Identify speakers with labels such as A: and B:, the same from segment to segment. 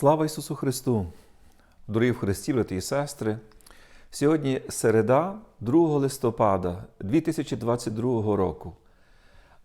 A: Слава Ісусу Христу! Дорогі в Христі, брати і сестри! Сьогодні середа, 2 листопада 2022 року.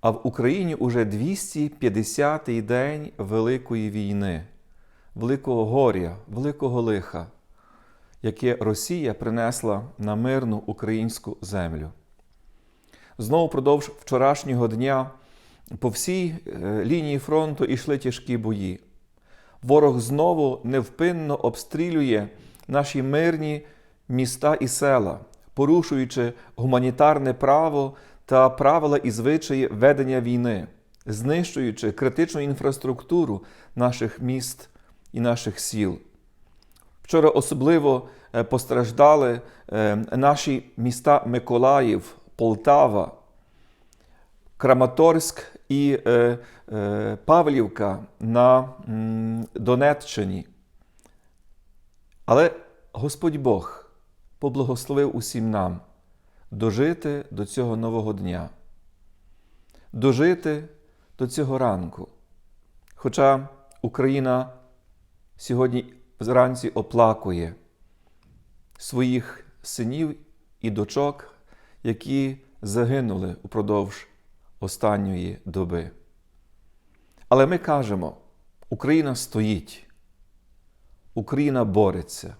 A: А в Україні уже 250-й день Великої війни, Великого горя, Великого лиха, яке Росія принесла на мирну українську землю. Знову впродовж вчорашнього дня по всій е, лінії фронту йшли тяжкі бої. Ворог знову невпинно обстрілює наші мирні міста і села, порушуючи гуманітарне право та правила і звичаї ведення війни, знищуючи критичну інфраструктуру наших міст і наших сіл. Вчора особливо е, постраждали е, наші міста Миколаїв, Полтава, Краматорськ і е, е, Павлівка на м, Донеччині. Але Господь Бог поблагословив усім нам дожити до цього нового дня, дожити до цього ранку. Хоча Україна сьогодні зранці оплакує своїх синів і дочок, які загинули упродовж останньої доби. Але ми кажемо, Україна стоїть, Україна бореться,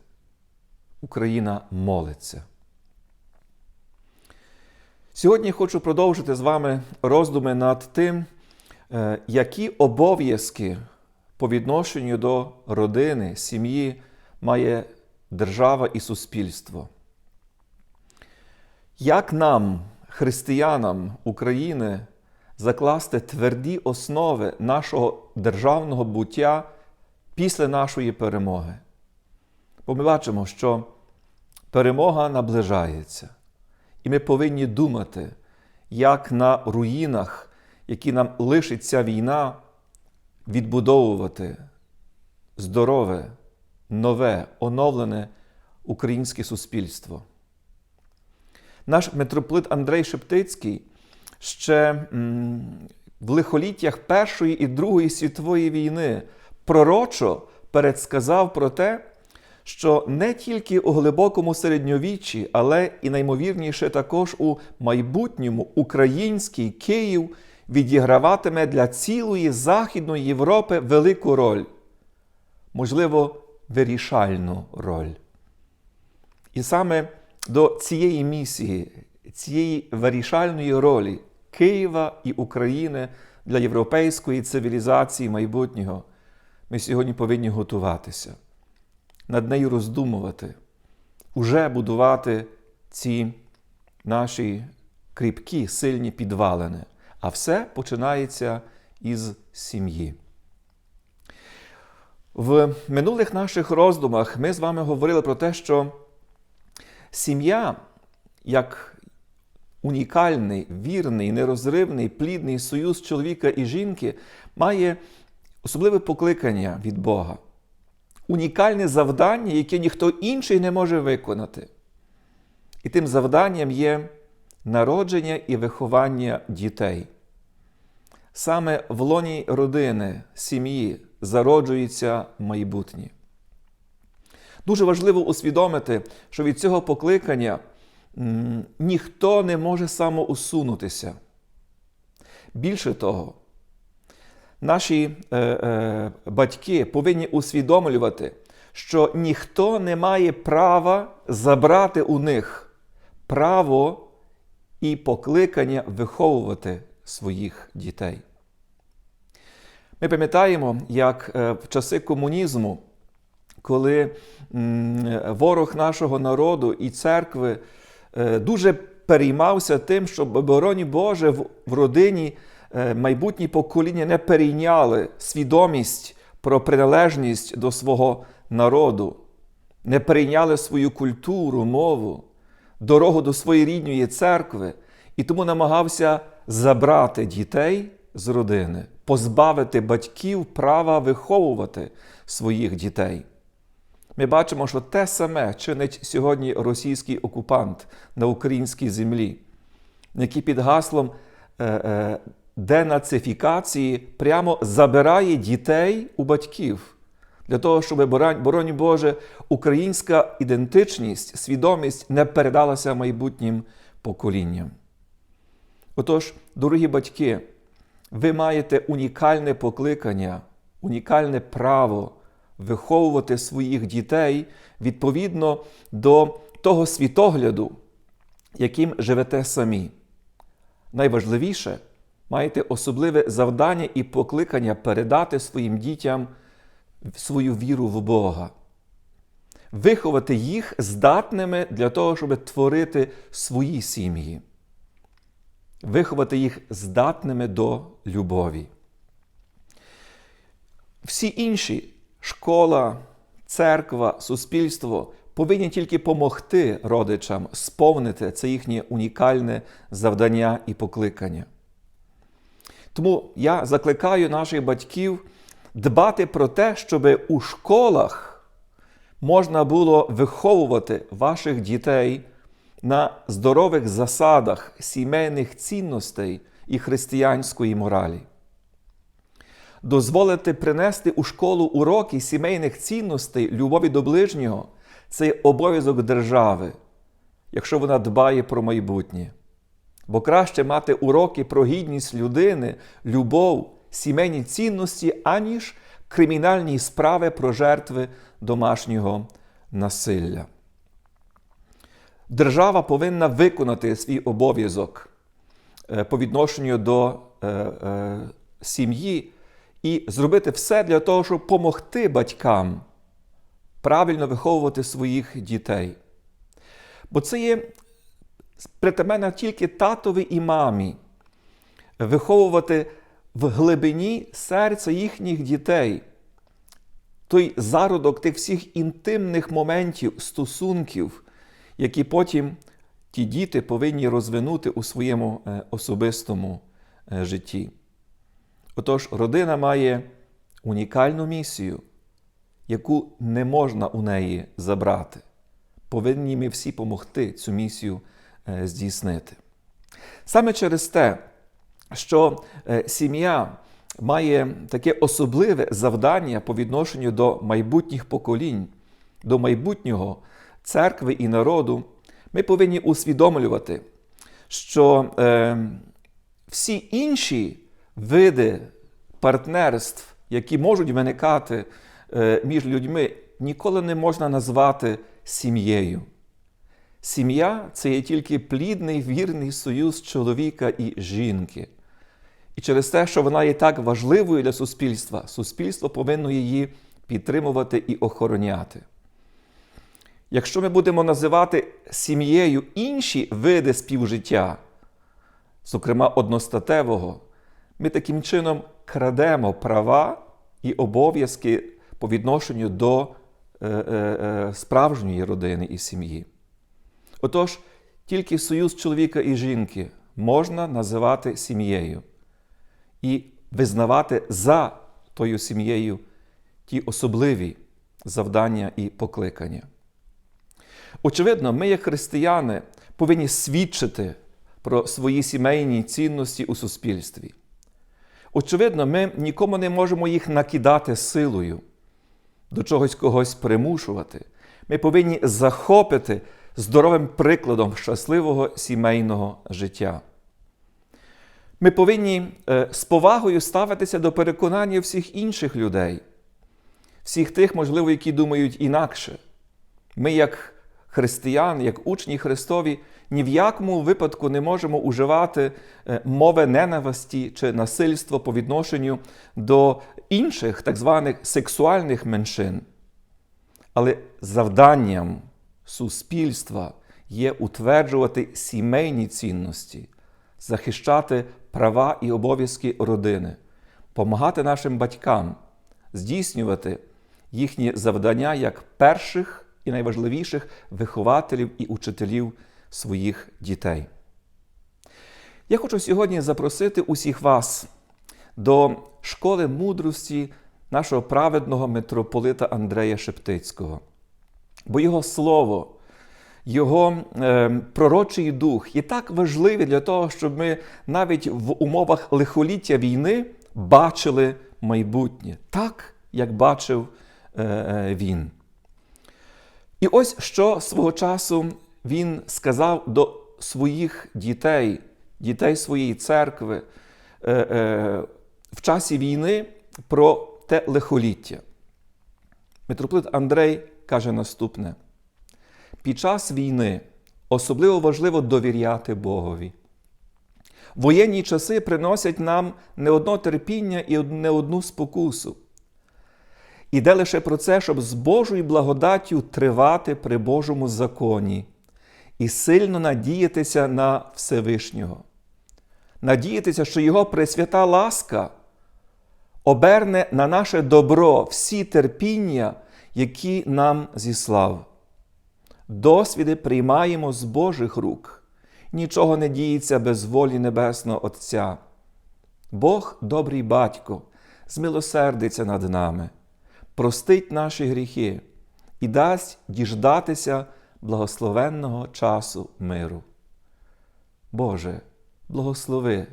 A: Україна молиться. Сьогодні хочу продовжити з вами роздуми над тим, е, які обов'язки по відношенню до родини, сім'ї має держава і суспільство. Як нам, християнам України, закласти тверді основи нашого державного буття після нашої перемоги? Бо ми бачимо, що перемога наближається, і ми повинні думати, як на руїнах, які нам лишить ця війна, відбудовувати здорове, нове, оновлене українське суспільство. Наш митрополит Андрей Шептицький ще в лихоліттях Першої і Другої світової війни пророчо передсказав про те, що не тільки у глибокому середньовіччі, але і наймовірніше також у майбутньому український Київ відіграватиме для цілої Західної Європи велику роль, можливо, вирішальну роль. І саме до цієї місії, цієї вирішальної ролі Києва і України для європейської цивілізації майбутнього ми сьогодні повинні готуватися, над нею роздумувати, уже будувати ці наші кріпкі, сильні підвалини. А все починається із сім'ї. В минулих наших роздумах ми з вами говорили про те, що сім'я як унікальний, вірний, нерозривний, плідний союз чоловіка і жінки має особливе покликання від Бога, унікальне завдання, яке ніхто інший не може виконати. І тим завданням є народження і виховання дітей. Саме в лоні родини, сім'ї зароджується майбутнє. Дуже важливо усвідомити, що від цього покликання ніхто не може самоусунутися. Більше того, наші е, е, батьки повинні усвідомлювати, що ніхто не має права забрати у них право і покликання виховувати своїх дітей. Ми пам'ятаємо, як в часи комунізму, коли ворог нашого народу і церкви дуже переймався тим, щоб обороні Боже в родині майбутні покоління не перейняли свідомість про приналежність до свого народу, не перейняли свою культуру, мову, дорогу до своєї рідної церкви, і тому намагався забрати дітей з родини, позбавити батьків права виховувати своїх дітей. Ми бачимо, що те саме чинить сьогодні російський окупант на українській землі, який під гаслом е, е, денацифікації прямо забирає дітей у батьків, для того, щоб, боронь Боже, українська ідентичність, свідомість не передалася майбутнім поколінням. Отож, дорогі батьки, ви маєте унікальне покликання, унікальне право виховувати своїх дітей відповідно до того світогляду, яким живете самі. Найважливіше, маєте особливе завдання і покликання передати своїм дітям свою віру в Бога, виховати їх здатними для того, щоб творити свої сім'ї, виховати їх здатними до любові. Всі інші школа, церква, суспільство повинні тільки помогти родичам сповнити це їхнє унікальне завдання і покликання. Тому я закликаю наших батьків дбати про те, щоб у школах можна було виховувати ваших дітей на здорових засадах сімейних цінностей і християнської моралі. Дозволити принести у школу уроки сімейних цінностей, любові до ближнього це обов'язок держави, якщо вона дбає про майбутнє. Бо краще мати уроки про гідність людини, любов, сімейні цінності, аніж кримінальні справи про жертви домашнього насилля. Держава повинна виконати свій обов'язок е, по відношенню до е, е, сім'ї і зробити все для того, щоб допомогти батькам правильно виховувати своїх дітей. Бо це є притаманно тільки татові і мамі виховувати в глибині серця їхніх дітей той зародок тих всіх інтимних моментів, стосунків, які потім ті діти повинні розвинути у своєму е, особистому е, житті. Отож, родина має унікальну місію, яку не можна у неї забрати. Повинні ми всі допомогти цю місію е, здійснити. Саме через те, що е, сім'я має таке особливе завдання по відношенню до майбутніх поколінь, до майбутнього церкви і народу, ми повинні усвідомлювати, що е, всі інші види партнерств, які можуть виникати е, між людьми, ніколи не можна назвати сім'єю. Сім'я це є тільки плідний вірний союз чоловіка і жінки. І через те, що вона є так важливою для суспільства, суспільство повинно її підтримувати і охороняти. Якщо ми будемо називати сім'єю інші види співжиття, зокрема одностатевого, ми таким чином крадемо права і обов'язки по відношенню до е, е, е, справжньої родини і сім'ї. Отож, тільки союз чоловіка і жінки можна називати сім'єю і визнавати за тою сім'єю ті особливі завдання і покликання. Очевидно, ми, як християни, повинні свідчити про свої сімейні цінності у суспільстві. Очевидно, ми нікому не можемо їх накидати силою, до чогось когось примушувати. Ми повинні захопити здоровим прикладом щасливого сімейного життя. Ми повинні е, з повагою ставитися до переконання всіх інших людей, всіх тих, можливо, які думають інакше. Ми, як християни, як учні Христові, ні в якому випадку не можемо уживати е, мови ненависті чи насильства по відношенню до інших так званих сексуальних меншин. Але завданням суспільства є утверджувати сімейні цінності, захищати права і обов'язки родини, допомагати нашим батькам здійснювати їхні завдання як перших і найважливіших вихователів і учителів своїх дітей. Я хочу сьогодні запросити усіх вас до школи мудрості нашого праведного митрополита Андрея Шептицького. Бо його слово, його е, пророчий дух є так важливий для того, щоб ми навіть в умовах лихоліття війни бачили майбутнє, так, як бачив е, е, він. І ось що свого часу він сказав до своїх дітей, дітей своєї церкви е, е, в часі війни про те лихоліття. Митрополит Андрей каже наступне: під час війни особливо важливо довіряти Богові. Воєнні часи приносять нам не одно терпіння і не одну спокусу. Іде лише про це, щоб з Божою благодаттю тривати при Божому законі і сильно надіятися на Всевишнього. Надіятися, що Його пресвята ласка оберне на наше добро всі терпіння, які нам зіслав. Досвіди приймаємо з Божих рук. Нічого не діється без волі Небесного Отця. Бог, добрий батько, змилосердиться над нами, простить наші гріхи і дасть діждатися благословенного часу миру. Боже, благослови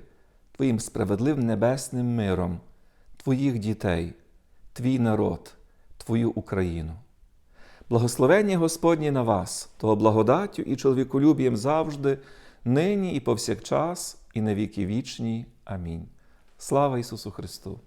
A: Твоїм справедливим небесним миром Твоїх дітей, Твій народ, Твою Україну. Благословення Господнє на вас, того благодаттю і чоловіколюбієм завжди, нині і повсякчас, і на віки вічні. Амінь. Слава Ісусу Христу!